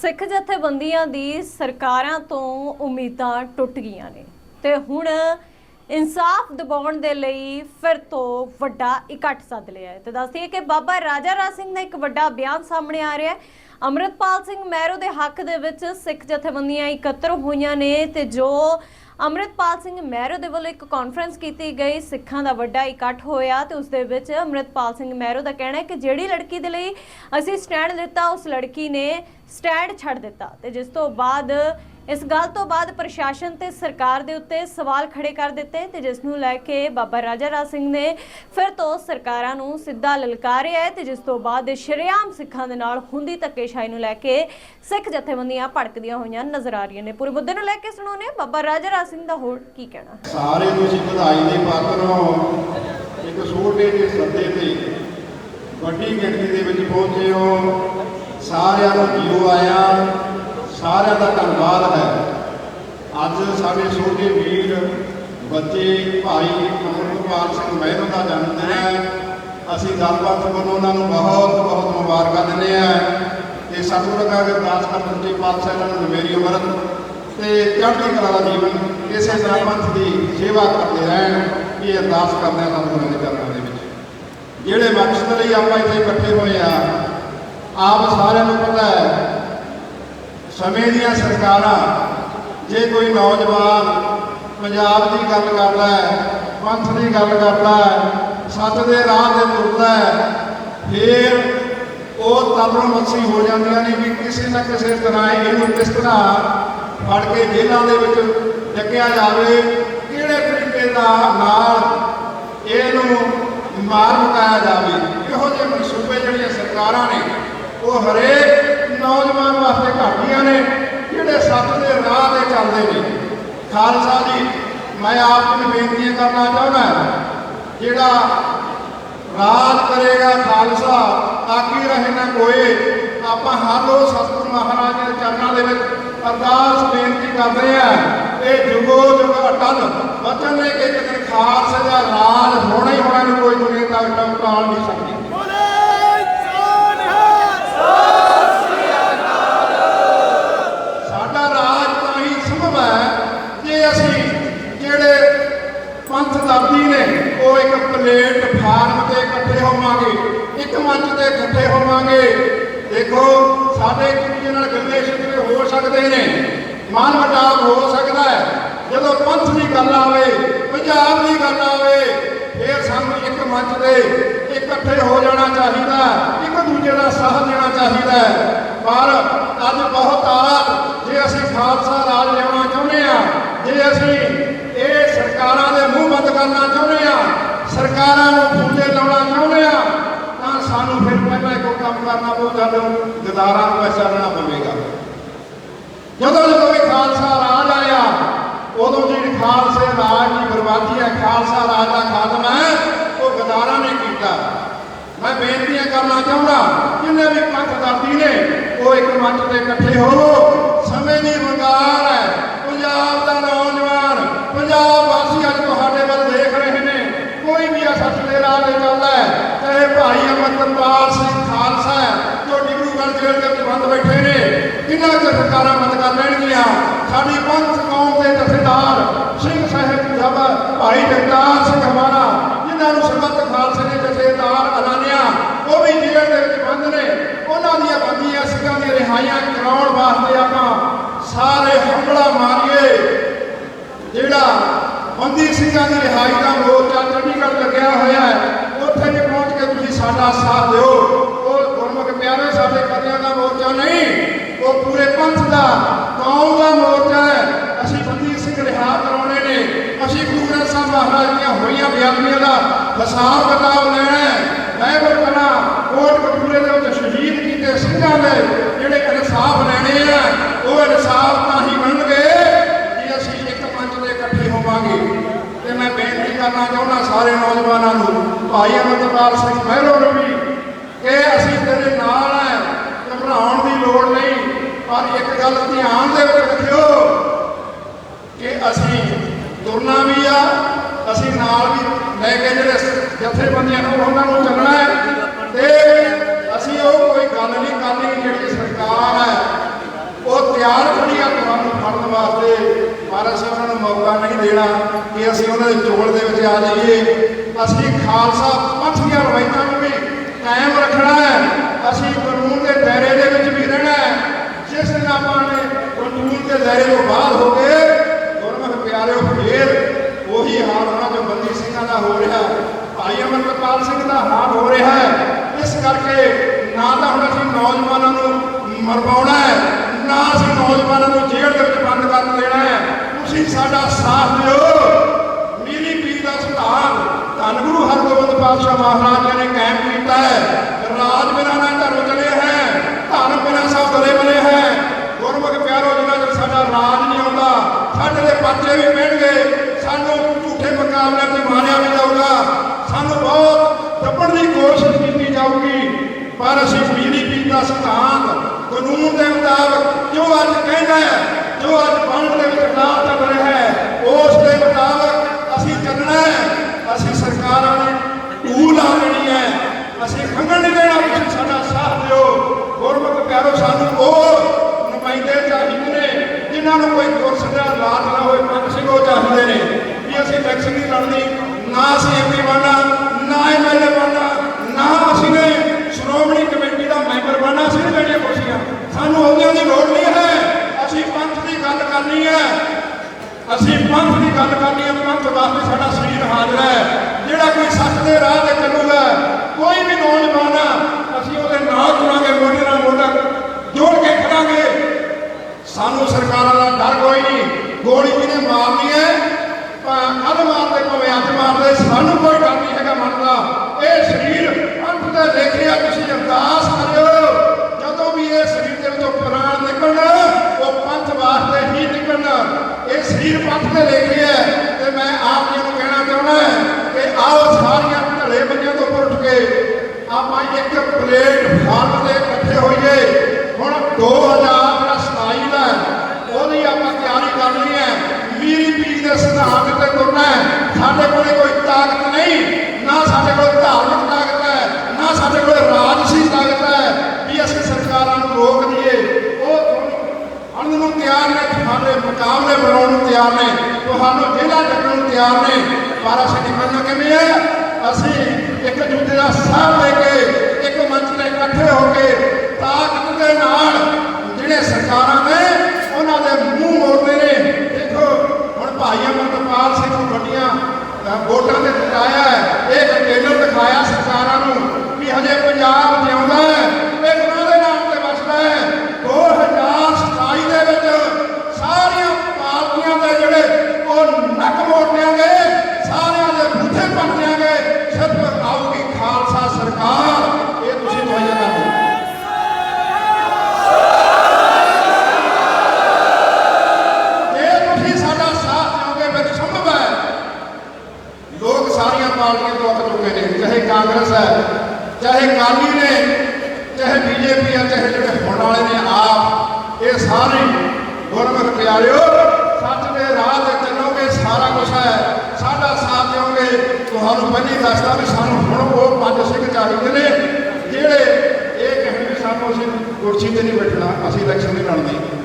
ਸਿੱਖ ਜਥੇਬੰਦੀਆਂ ਦੀ ਸਰਕਾਰਾਂ ਤੋਂ ਉਮੀਦਾਂ ਟੁੱਟ ਗਈਆਂ ਨੇ ਤੇ ਹੁਣ ਇਨਸਾਫ ਦਿਵਾਉਣ ਦੇ ਲਈ ਫਿਰ ਤੋਂ ਵੱਡਾ ਇਕੱਠ ਸੱਦ ਲਿਆ ਹੈ। ਤੇ ਦੱਸਦੀਏ ਕਿ ਬਾਬਾ ਰਾਜਾ ਰਾਜ ਸਿੰਘ ਦਾ ਇੱਕ ਵੱਡਾ ਬਿਆਨ ਸਾਹਮਣੇ ਆ ਰਿਹਾ ਹੈ। ਅੰਮ੍ਰਿਤਪਾਲ ਸਿੰਘ ਮਹਿਰੋ ਦੇ ਹੱਕ ਦੇ ਵਿੱਚ ਸਿੱਖ ਜਥੇਬੰਦੀਆਂ ਇਕੱਤਰ ਹੋਈਆਂ ਨੇ ਤੇ ਜੋ ਅੰਮ੍ਰਿਤਪਾਲ ਸਿੰਘ ਮਹਿਰੋ ਦੇ ਵੱਲੋਂ ਇੱਕ ਕਾਨਫਰੰਸ ਕੀਤੀ ਗਈ, ਸਿੱਖਾਂ ਦਾ ਵੱਡਾ ਇਕੱਠ ਹੋਇਆ ਤੇ ਉਸ ਦੇ ਵਿੱਚ ਅੰਮ੍ਰਿਤਪਾਲ ਸਿੰਘ ਮਹਿਰੋ ਦਾ ਕਹਿਣਾ ਹੈ ਕਿ ਜਿਹੜੀ ਲੜਕੀ ਦੇ ਲਈ ਅਸੀਂ ਸਟੈਂਡ ਲਿੱਤਾ, ਉਸ ਲੜਕੀ ਨੇ ਸਟੈਂਡ ਛੱਡ ਦਿੱਤਾ ਤੇ ਜਿਸ ਤੋਂ ਬਾਅਦ ਇਸ ਗੱਲ ਤੋਂ ਬਾਅਦ ਪ੍ਰਸ਼ਾਸਨ ਤੇ ਸਰਕਾਰ ਦੇ ਉੱਤੇ ਸਵਾਲ ਖੜੇ ਕਰ ਦਿੱਤੇ ਤੇ ਜਿਸ ਨੂੰ ਲੈ ਕੇ ਬਾਬਾ ਰਾਜਾ ਰਾਜ ਸਿੰਘ ਨੇ ਫਿਰ ਤੋਂ ਸਰਕਾਰਾਂ ਨੂੰ ਸਿੱਧਾ ਲਲਕਾਰਿਆ ਹੈ ਤੇ ਜਿਸ ਤੋਂ ਬਾਅਦ ਸ਼ਰੇਆਮ ਸਿੱਖਾਂ ਦੇ ਨਾਲ ਹੁੰਦੀ ਧੱਕੇਸ਼ਾਹੀ ਨੂੰ ਲੈ ਕੇ ਸਿੱਖ ਜਥੇਬੰਦੀਆਂ ਭੜਕਦੀਆਂ ਹੋਈਆਂ ਨਜ਼ਰ ਆ ਰਹੀਆਂ ਨੇ। ਪੂਰੇ ਮੁੱਦੇ ਨੂੰ ਲੈ ਕੇ ਸੁਣਾਉਣੇ ਬਾਬਾ ਰਾਜਾ ਰਾਜ ਸਿੰਘ ਦਾ ਹੋਰ ਕੀ ਕਹਿਣਾ? ਸਾਰੇ ਤੁਸੀਂ ਵਧਾਈ ਦੇ ਪਾਤਰ ਹੋ। ਇੱਕ ਛੋਟੇ ਜਿਹੇ ਸੱਦੇ ਤੇ ਵੱਡੀ ਗਿਣਤੀ ਦੇ ਵਿੱਚ ਪਹੁੰਚੇ ਹੋ। ਸਾਰਿਆਂ ਨੂੰ ਜੀਓ ਆਇਆ। ਸਾਰਿਆਂ ਦਾ ਧੰਨਵਾਦ ਹੈ। ਅੱਜ ਸਾਡੇ ਛੋਟੇ ਵੀਰ, ਬੱਚੇ, ਭਾਈ ਅਮਰਪਾਲ ਸਿੰਘ ਮਹਿਰੋ ਦਾ ਜਨਮ ਦਿਨ ਹੈ। ਅਸੀਂ ਗੱਲਬਾਤ ਵੱਲੋਂ ਉਹਨਾਂ ਨੂੰ ਬਹੁਤ ਬਹੁਤ ਮੁਬਾਰਕਾਂ ਦਿੰਦੇ ਹਾਂ ਤੇ ਸਤਿਗੁਰੂ ਦਾ ਅਰਦਾਸ ਕਰਨ ਤੇ ਪਾਤਸ਼ਾਹ ਨੂੰ ਮੇਰੀ ਉਮਰ ਤੇ ਚੜ੍ਹਦੀ ਕਲਾ ਦਾ ਜੀਵਨ ਇਸੇ ਤਰ੍ਹਾਂ ਪੰਥ ਦੀ ਸੇਵਾ ਕਰਦੇ ਰਹਿਣ, ਇਹ ਅਰਦਾਸ ਕਰਦੇ ਹਾਂ ਸਤਿਗੁਰਾਂ ਦੇ ਚਰਨਾਂ ਦੇ ਵਿੱਚ। ਜਿਹੜੇ ਮਕਸਦ ਲਈ ਆਪਾਂ ਇੱਥੇ ਇਕੱਠੇ ਹੋਏ ਆ ਆਪ ਸਾਰਿਆਂ ਨੂੰ ਪਤਾ ਹੈ ਸਮੇਂ ਦੀਆਂ ਸਰਕਾਰਾਂ, ਜੇ ਕੋਈ ਨੌਜਵਾਨ ਪੰਜਾਬ ਦੀ ਗੱਲ ਕਰਦਾ ਹੈ, ਪੰਥ ਦੀ ਗੱਲ ਕਰਦਾ ਹੈ, ਸੱਤ ਦੇ ਰਾਹ ਤੇ ਤੁਰਦਾ ਹੈ, ਫਿਰ ਉਹ ਤਬਰੋਂ ਮੱਛੀ ਹੋ ਜਾਂਦੀਆਂ ਨੇ ਵੀ ਕਿਸੇ ਨਾ ਕਿਸੇ ਤਰ੍ਹਾਂ ਇਹਨੂੰ ਕਿਸ ਤਰ੍ਹਾਂ ਫੜ ਕੇ ਜੇਲ੍ਹਾਂ ਦੇ ਵਿੱਚ ਡੱਕਿਆ ਜਾਵੇ, ਕਿਹੜੇ ਤਰੀਕੇ ਦਾ ਨਾਲ ਇਹਨੂੰ ਮਾਰ ਮੁਕਾਇਆ ਜਾਵੇ, ਇਹੋ ਜਿਹੇ ਮਨਸੂਬੇ ਜਿਹੜੀਆਂ ਸਰਕਾਰਾਂ ਨੇ, ਉਹ ਹਰੇਕ ਨੌਜਵਾਨ ਵਾਸਤੇ ਘਾਟੀਆਂ ਨੇ, ਜਿਹੜੇ ਸੱਤ ਦੇ ਰਾਹ ਤੇ ਚੱਲਦੇ ਨੇ। ਖਾਲਸਾ ਜੀ, ਮੈਂ ਆਪ ਨੂੰ ਬੇਨਤੀ ਕਰਨਾ ਚਾਹੁੰਦਾ ਜਿਹੜਾ ਰਾਜ ਕਰੇਗਾ ਖਾਲਸਾ ਆਕੀ ਰਹੇ ਨਾ ਕੋਏ, ਆਪਾਂ ਹਰ ਰੋਜ਼ ਸਤਿਗੁਰੂ ਮਹਾਰਾਜ ਦੇ ਚਰਨਾਂ ਦੇ ਵਿੱਚ ਅਰਦਾਸ ਬੇਨਤੀ ਕਰਦੇ ਆ ਇਹ ਜੁਗੋ ਜੁਗ ਅਟਲ ਵਚਨ ਨੇ ਕਿ ਇੱਕ ਦਿਨ ਖਾਲਸੇ ਦਾ ਰਾਜ ਹੋਣਾ ਹੀ ਹੋਣਾ ਨੂੰ ਕੋਈ ਦੁਨੀਆ ਤੱਕ ਟਾਲ ਨਹੀਂ ਸਕਦੀ ਸਾਡਾ ਰਾਜ ਤਾਂ ਹੀ ਸੰਭਵ ਹੈ ਜੇ ਅਸੀਂ ਜਿਹੜੇ ਪੰਥ ਦਰਦੀ ਨੇ ਉਹ ਇੱਕ ਪਲੇਟਫਾਰਮ ਤੇ ਇਕੱਠੇ ਹੋਵਾਂਗੇ ਇੱਕ ਮੰਚ ਤੇ ਇਕੱਠੇ ਹੋਵਾਂਗੇ ਦੇਖੋ ਸਾਡੇ ਇੱਕ ਦੂਜੇ ਨਾਲ ਗੱਲੇ ਸ਼ਿਕਵੇ ਹੋ ਸਕਦੇ ਨੇ ਮਨ ਵਟਾਵ ਹੋ ਸਕਦਾ ਹੈ ਜਦੋਂ ਪੰਥ ਦੀ ਗੱਲ ਆਵੇ ਪੰਜਾਬ ਦੀ ਗੱਲ ਆਵੇ ਫਿਰ ਸਾਨੂੰ ਇੱਕ ਮੰਚ ਤੇ ਇਕੱਠੇ ਹੋ ਜਾਣਾ ਚਾਹੀਦਾ, ਇੱਕ ਦੂਜੇ ਦਾ ਸਾਥ ਦੇਣਾ ਚਾਹੀਦਾ ਪਰ ਅੱਜ ਬਹੁਤ ਆਤ ਜੇ ਅਸੀਂ ਖਾਲਸਾ ਰਾਜ ਲਿਆਉਣਾ ਚਾਹੁੰਦੇ ਆ ਜੇ ਅਸੀਂ ਇਹ ਸਰਕਾਰਾਂ ਦੇ ਮੂੰਹ ਬੰਦ ਕਰਨਾ ਚਾਹੁੰਦੇ ਆ ਸਰਕਾਰਾਂ ਨੂੰ ਫੁੱਲੇ ਲਾਉਣਾ ਚਾਹੁੰਦੇ ਆ ਤਾਂ ਸਾਨੂੰ ਫਿਰ ਪਹਿਲਾਂ ਇੱਕੋ ਕੰਮ ਕਰਨਾ ਪਊ ਸਾਨੂੰ ਗਦਾਰਾਂ ਨੂੰ ਪੈਸਾ ਦੇਣਾ ਪਵੇਗਾ ਜਦੋਂ ਜਦੋਂ ਵੀ ਖਾਲਸਾ ਰਾਜ ਆਇਆ ਉਦੋਂ ਜਿਹੜੀ ਖਾਲਸੇ ਰਾਜ ਦੀ ਬਰਬਾਦੀ ਹੈ ਖਾਲਸਾ ਰਾਜ ਦਾ ਖਾਤਮਾ ਹੈ ਉਹ ਗਦਾਰਾਂ ਨੇ ਕੀਤਾ ਮੈਂ ਬੇਨਤੀਆਂ ਕਰਨਾ ਚਾਹੁੰਦਾ, ਜਿੰਨੇ ਵੀ ਪੰਥ ਦਾਤੀ ਨੇ ਉਹ ਇੱਕ ਮੰਚ ਤੇ ਇਕੱਠੇ ਹੋਵੋ ਸਮੇਂ ਦੀ ਵੰਗਾਰ ਹੈ। ਪੰਜਾਬ ਦਾ ਨੌਜਵਾਨ, ਪੰਜਾਬ ਵਾਸੀ ਅੱਜ ਤੁਹਾਡੇ ਵੱਲ ਦੇਖ ਰਹੇ ਨੇ। ਕੋਈ ਵੀ ਆ ਸੱਚ ਦੇ ਰਾਹ ਤੇ ਚੱਲਦਾ ਹੈ, ਚਾਹੇ ਭਾਈ ਅਮਰਤਪਾਲ ਸਿੰਘ ਖਾਲਸਾ ਹੈ, ਜੋ ਡਿਬਰੂਗੜ੍ਹ ਜੇਲ੍ਹ ਦੇ ਵਿੱਚ ਬੰਦ ਬੈਠੇ ਨੇ, ਕਿੰਨਾ ਕੁ ਸਰਕਾਰਾਂ ਬੰਦ ਕਰ ਲੈਣਗੀਆਂ? ਸਾਡੀ ਪੰਥ ਕੌਮ ਦੇ ਜਥੇਦਾਰ, ਸਿੰਘ ਸਾਹਿਬ ਜਬ ਭਾਈ ਜਗਤਾਰ ਸਿੰਘ ਹਮਾਰਾ, ਜਿਨ੍ਹਾਂ ਨੂੰ ਸਰਬੱਤ ਖਾਲਸੇ ਦੇ ਜਥੇਦਾਰ ਐਲਾਨਿਆ, ਉਹ ਵੀ ਜੇਲ੍ਹ ਦੇ ਵਿੱਚ ਬੰਦ ਨੇ ਉਹਨਾਂ ਦੀਆਂ ਬੰਦੀਆਂ ਸਿੰਘਾਂ ਦੀਆਂ ਰਿਹਾਈਆਂ ਕਰਾਉਣ ਵਾਸਤੇ ਆਪਾਂ ਸਾਰੇ ਹੰਬਲਾ ਮਾਰੀਏ। ਜਿਹੜਾ ਬੰਦੀ ਸਿੰਘਾਂ ਦੀ ਰਿਹਾਈ ਦਾ ਮੋਰਚਾ ਚੰਡੀਗੜ੍ਹ ਲੱਗਿਆ ਹੋਇਆ ਹੈ, ਉੱਥੇ ਜੇ ਪਹੁੰਚ ਕੇ ਤੁਸੀਂ ਸਾਡਾ ਸਾਥ ਦਿਓ। ਉਹ ਗੁਰਮੁਖ ਪਿਆਰੇ ਸਾਡੇ ਕਦਿਆਂ ਦਾ ਮੋਰਚਾ ਨਹੀਂ, ਉਹ ਪੂਰੇ ਪੰਥ ਦਾ, ਕੌਮ ਦਾ ਮੋਰਚਾ ਹੈ। ਅਸੀਂ ਬੰਦੀ ਸਿੰਘ ਰਿਹਾ ਕਰਾਉਣੇ ਨੇ। ਅਸੀਂ ਗੁਰੂ ਗ੍ਰੰਥ ਸਾਹਿਬ ਮਹਾਰਾਜ ਦੀਆਂ ਹੋਈਆਂ ਬਿਆਨੀਆਂ ਦਾ ਹਿਸਾਬ ਕਿਤਾਬ ਲੈਣਾ ਹੈ। ਮੈਂ ਬਰਕਨਾ ਕੋਟ ਕਪੂਰੇ ਦੇ ਵਿੱਚ ਸ਼ਹੀਦ ਕੀਤੇ ਸਿੰਘਾਂ ਦੇ ਜਿਹੜੇ ਇਨਸਾਫ ਲੈਣੇ ਆ ਉਹ ਤਾਂ ਹੀ ਬਣਨਗੇ ਜੇ ਅਸੀਂ ਇੱਕ ਮੰਚ ਤੇ ਇਕੱਠੇ ਹੋਵਾਂਗੇ। ਤੇ ਮੈਂ ਬੇਨਤੀ ਕਰਨਾ ਚਾਹੁੰਦਾ ਸਾਰੇ ਨੌਜਵਾਨਾਂ ਨੂੰ, ਭਾਈ ਅਮਰਪਾਲ ਸਿੰਘ ਮਹਿਰੋ ਨੂੰ ਵੀ, ਕਿ ਅਸੀਂ ਤੇਰੇ ਨਾਲ ਹੈ ਘਬਰਾਉਣ ਦੀ ਲੋੜ ਨਹੀਂ। ਪਰ ਇੱਕ ਗੱਲ ਧਿਆਨ ਦੇ ਵਿੱਚ ਰੱਖਿਓ, ਕਿ ਅਸੀਂ ਤੁਰਨਾ ਵੀ ਆ, ਅਸੀਂ ਨਾਲ ਵੀ ਲੈ ਕੇ ਜਿਹੜੇ ਜਥੇਬੰਦੀਆਂ ਨੂੰ ਉਹਨਾਂ ਨੂੰ ਚੱਲਣਾ ਹੈ, ਤੇ ਅਸੀਂ ਉਹ ਕੋਈ ਗੱਲ ਨਹੀਂ ਕਰਨੀ ਜਿਹੜੀ ਸਰਕਾਰ ਹੈ ਉਹਨਾਂ ਦੇ ਚੋਲ ਦੇ ਵਿੱਚ ਆ ਜਾਈਏ ਅਸੀਂ ਖਾਲਸਾ ਪੰਥ ਦੀਆਂ ਰਵਾਇਤਾਂ ਨੂੰ ਵੀ ਕਾਇਮ ਰੱਖਣਾ ਹੈ। ਅਸੀਂ ਕਾਨੂੰਨ ਦੇ ਦਾਇਰੇ ਦੇ ਵਿੱਚ ਵੀ ਰਹਿਣਾ ਹੈ। ਜਿਸ ਦਿਨ ਆਪਾਂ ਨੇ ਕਾਨੂੰਨ ਦੇ ਦਾਇਰੇ ਤੋਂ ਬਾਹਰ ਹੋ ਗਏ, ਗੁਰਮੁਖ ਪਿਆਰਿਓ, ਫੇਰ ਉਹੀ ਹਾਲ ਹੋਣਾ ਜੋ ਬੰਦੀ ਸਿੰਘਾਂ ਦਾ ਹੋ ਰਿਹਾ, ਭਾਈ ਅਮਰਪਾਲ ਸਿੰਘ ਦਾ ਹਾਲ ਹੋ ਰਿਹਾ ਹੈ। ਇਸ ਕਰਕੇ ਨਾ ਤਾਂ ਹੁਣ ਅਸੀਂ ਨੌਜਵਾਨਾਂ ਨੂੰ ਮਰਵਾਉਣਾ ਹੈ, ਨਾ ਅਸੀਂ ਨੌਜਵਾਨਾਂ ਨੂੰ ਜੇਲ੍ਹ ਦੇ ਵਿੱਚ ਬੰਦ ਕਰ ਦੇਣਾ ਹੈ। ਤੁਸੀਂ ਸਾਡਾ ਸਾਥ ਦਿਓ। ਗੁਰੂ ਹਰਗੋਬਿੰਦ ਪਾਤਸ਼ਾਹ ਮਹਾਰਾਜ ਜੀ ਨੇ ਕਾਇਮ ਕੀਤਾ ਹੈ। ਰਾਜ ਬਿਨਾਂ ਨਾ ਧਰਮ ਚਲੇ ਹੈ, ਧਨ ਬਿਨਾਂ ਸਭ ਦਲੇ ਬਲੇ ਹੈ। ਗੁਰਮੁਖ ਪਿਆਰੋ, ਜਿਨ੍ਹਾਂ ਚਿਰ ਸਾਡਾ ਰਾਜ ਨਹੀਂ ਆਉਂਦਾ, ਸਾਡੇ ਦੇ ਬੱਚੇ ਵੀ ਪੈਣਗੇ। ਸਾਨੂੰ ਝੂਠੇ ਮੁਕਾਬਲਿਆਂ 'ਚ ਮਾਰਿਆ ਵੀ ਜਾਊਗਾ। ਸਾਨੂੰ ਬਹੁਤ ਦੱਬਣ ਦੀ ਕੋਸ਼ਿਸ਼ ਕੀਤੀ ਜਾਊਗੀ। ਪਰ ਅਸੀਂ ਬਿਜਲੀ ਪੀਣ ਦਾ ਸਿਧਾਂਤ ਕਾਨੂੰਨ ਦੇ ਮੁਤਾਬਕ ਜੋ ਅੱਜ ਕਹਿੰਦਾ ਹੈ, ਜੋ ਅੱਜ ਪੰਡ ਦੇ ਵਿੱਚ ਖਿਲਾਫ ਚੱਲ ਰਿਹਾ ਹੈ ਉਸ ਦੇ ਮੁਤਾਬਕ ਅਸੀਂ ਚੱਲਣਾ ਹੈ ਅਸੀਂ ਸਰਕਾਰਾਂ ਨੇ ਢੂਹ ਲਾ ਦੇਣੀ ਹੈ ਅਸੀਂ ਖੰਗਣ ਨਹੀਂ ਦੇਣਾ ਤੁਸੀਂ ਸਾਡਾ ਸਾਥ ਦਿਓ। ਗੁਰਮੁਖ ਪਿਆਰੋ, ਸਾਨੂੰ ਉਹ ਨੁਮਾਇੰਦੇ ਚਾਹੀਦੇ ਨੇ ਜਿਨ੍ਹਾਂ ਨੂੰ ਕੋਈ ਕੁਰਸ ਦਾ ਲਾਲ ਨਾ ਹੋਏ ਪੰਜ ਸਿੰਘ ਉਹ ਚਾਹੀਦੇ ਨੇ ਵੀ ਅਸੀਂ ਇਲੈਕਸ਼ਨ ਨਹੀਂ ਲੜਨੀ ਨਾ ਅਸੀਂ ਐਮਪੀ ਬਣਨਾ ਨਾ ਐਮਐਲਏ ਬਣਨਾ ਨਾ ਅਸੀਂ ਨੇ ਸ਼੍ਰੋਮਣੀ ਕਮੇਟੀ ਦਾ ਮੈਂਬਰ ਬਣਨਾ ਅਸੀਂ ਨਹੀਂ ਲੈਣੀਆਂ ਕੁਰਸੀਆਂ ਸਾਨੂੰ ਅਹੁਦਿਆਂ ਦੀ ਲੋੜ ਨਹੀਂ ਹੈ ਅਸੀਂ ਪੰਥ ਦੀ ਗੱਲ ਕਰਨੀ ਹੈ ਅਸੀਂ ਪੰਥ ਦੀ ਗੱਲ ਕਰਨੀ ਹੈ ਪੰਥ ਵਾਸਤੇ ਸਾਡਾ ਸਰੀਰ ਹਾਜ਼ਰ ਹੈ ਜਿਹੜਾ ਕੋਈ ਸੱਚ ਦੇ ਰਾਹ ਤੇ ਚੱਲੂਗਾ ਕੋਈ ਵੀ ਨੌਜਵਾਨ ਆ, ਅਸੀਂ ਉਹਦੇ ਨਾਲ ਤੁਰਾਂਗੇ ਮੋਢੇ ਨਾਲ ਮੋਢਾ ਜੋੜ ਕੇ ਖੜਾਂਗੇ ਸਾਨੂੰ ਸਰਕਾਰਾਂ ਦਾ ਡਰ ਕੋਈ ਨਹੀਂ ਗੋਲੀ ਜਿਹਨੇ ਮਾਰਨੀ ਹੈ ਕੱਲ ਮਾਰਦੇ ਭਾਵੇਂ ਅੱਜ ਮਾਰਦੇ ਸਾਨੂੰ ਕੋਈ ਡਰ ਨਹੀਂ ਹੈਗਾ ਮਨ ਦਾ ਇਹ ਸਰੀਰ ਪੰਥ ਦੇ ਲੇਖਿਆ ਤੁਸੀਂ ਅਰਦਾਸ ਕਰਿਓ ਜਦੋਂ ਵੀ ਇਹ ਸਰੀਰ ਦੇ ਵਿੱਚੋਂ ਪ੍ਰਾਣ ਨਿਕਲਣ ਉਹ ਪੰਥ ਵਾਸਤੇ ਹੀ ਨਿਕਲਣ ਇਹ ਸਰੀਰ ਪੰਥ ਦੇ ਲੇਖੇ ਹੈ ਤੇ ਮੈਂ ਆਪ ਜੀ ਨੂੰ ਕਹਿਣਾ ਚਾਹੁੰਦਾ ਕਿ ਆਓ ਸਾਰੀਆਂ ਢਲੇ ਬੰਨਿਆਂ ਤੋਂ ਉੱਪਰ ਉੱਠ ਕੇ ਆਪਾਂ ਇੱਕ ਪਲੇਟਫਾਰਮ ਤੇ ਇਕੱਠੇ ਹੋਈਏ। ਹੁਣ 2027 ਦਾ ਉਹਦੀ ਆਪਾਂ ਤਿਆਰੀ ਕਰਨੀ ਹੈ। ਮੀਰੀ ਪੀਰ ਦੇ ਸਿਧਾਂਤ ਤੇ ਤੁਰਨਾ ਹੈ। ਸਾਡੇ ਕੋਲੇ ਕੋਈ ਤਾਕਤ ਨਹੀਂ, ਨਾ ਸਾਡੇ ਕੋਲ ਧਾਰਮਿਕ ਤਾਕਤ ਹੈ, ਨਾ ਸਾਡੇ ਕੋਲ ਰਾਜਸੀ ਤਾਕਤ ਹੈ ਵੀ ਅਸੀਂ ਸਰਕਾਰਾਂ ਨੂੰ ਰੋਕ ਦਈਏ। ਉਹ ਅਣ ਨੂੰ ਤਿਆਰ ਨੇ, ਤੁਹਾਡੇ ਮੁਕਾਬਲੇ ਬਣਾਉਣ ਨੂੰ ਤਿਆਰ ਨੇ। ਤੁਹਾਨੂੰ ਜੇਲ੍ਹਾਂ ਕੱਢਣ ਨੂੰ ਤਿਆਰ ਨੇ ਪਰ ਅਸੀਂ ਨਿਕਲਣਾ ਕਿਵੇਂ ਹੈ? ਅਸੀਂ ਇੱਕ ਦੂਜੇ ਦਾ ਸਾਥ ਲੈ ਕੇ ਇੱਕ ਮੰਚ ਤੇ ਇਕੱਠੇ ਹੋ ਕੇ ਤਾਕਤ ਦੇ ਨਾਲ ਜਿਹੜੇ ਸਰਕਾਰਾਂ ਨੇ ਉਹਨਾਂ ਦੇ ਮੂੰਹ ਮੋੜਦੇ ਨੇ ਦੇਖੋ ਹੁਣ ਭਾਈ ਅਮਰਪਾਲ ਸਿੰਘ ਨੂੰ ਵੱਡੀਆਂ ਅ, ਵੋਟਾਂ ਦੇ ਜਿਤਾਇਆ ਹੈ ਇਹ ਕੰਟੇਨਰ ਦਿਖਾਇਆ ਸਰਕਾਰਾਂ ਨੂੰ ਵੀ ਹਜੇ ਪੰਜਾਬ ਜਿਉਂਦਾ ਹੈ ਇਹ ਉਹਨਾਂ ਦੇ ਨਾਮ ਤੇ ਵਸਦਾ ਹੈ 2027 ਦੇ ਵਿੱਚ ਸਾਰੀਆਂ ਪਾਰਟੀਆਂ ਦੇ ਜਿਹੜੇ ਉਹ ਨੱਕ ਮੋੜ ਦਿਆਂਗੇ ਸਾਰਿਆਂ ਦੇ ਬੁੱਥੇ ਪੱਟ ਦਿਆਂਗੇ ਸਿਰਫ ਆਊਗੀ ਖਾਲਸਾ ਸਰਕਾਰ ਇਹ ਤੁਸੀਂ ਦੁਆਇਆ ਕਰ ਦਿਓ ਜੇ ਤੁਸੀਂ ਸਾਡਾ ਸਾਥ ਦਿਓਗੇ ਵਿੱਚ ਸੰਭਵ ਹੈ ਲੋਕ ਸਾਰੀਆਂ ਪਾਰਟੀਆਂ ਤੋਂ ਅੱਕ ਚੁੱਕੇ ਨੇ ਚਾਹੇ ਕਾਂਗਰਸ ਹੈ ਚਾਹੇ ਕਾਲੀ ਨੇ ਚਾਹੇ ਬੀਜੇਪੀ ਚਾਹੇ ਜਿਹੜੇ ਹੁਣ ਵਾਲੇ ਨੇ ਆਪ, ਇਹ ਸਾਰੇ ਗੁਰਮੁਖ ਪਿਆਰਿਓ, ਸੱਚ ਦੇ ਰਾਹ ਤੇ ਚੱਲੋਗੇ, ਸਾਰਾ ਕੁਝ ਹੈ, ਸਾਡਾ ਸਾਥ ਦਿਓਗੇ। ਤੁਹਾਨੂੰ ਪਹਿਲੀ ਦੱਸਦਾ ਵੀ ਸਾਨੂੰ ਹੁਣ ਉਹ ਪੰਜ ਸਿੰਘ ਚਾਹੀਦੇ ਨੇ, ਜਿਹੜੇ ਇਹ ਕਹਿਣ ਸਾਨੂੰ ਅਸੀਂ ਕੁਰਸੀ ਤੇ ਨਹੀਂ ਬੈਠਣਾ, ਅਸੀਂ ਇਲੈਕਸ਼ਨ ਨਹੀਂ ਲੜਨੀ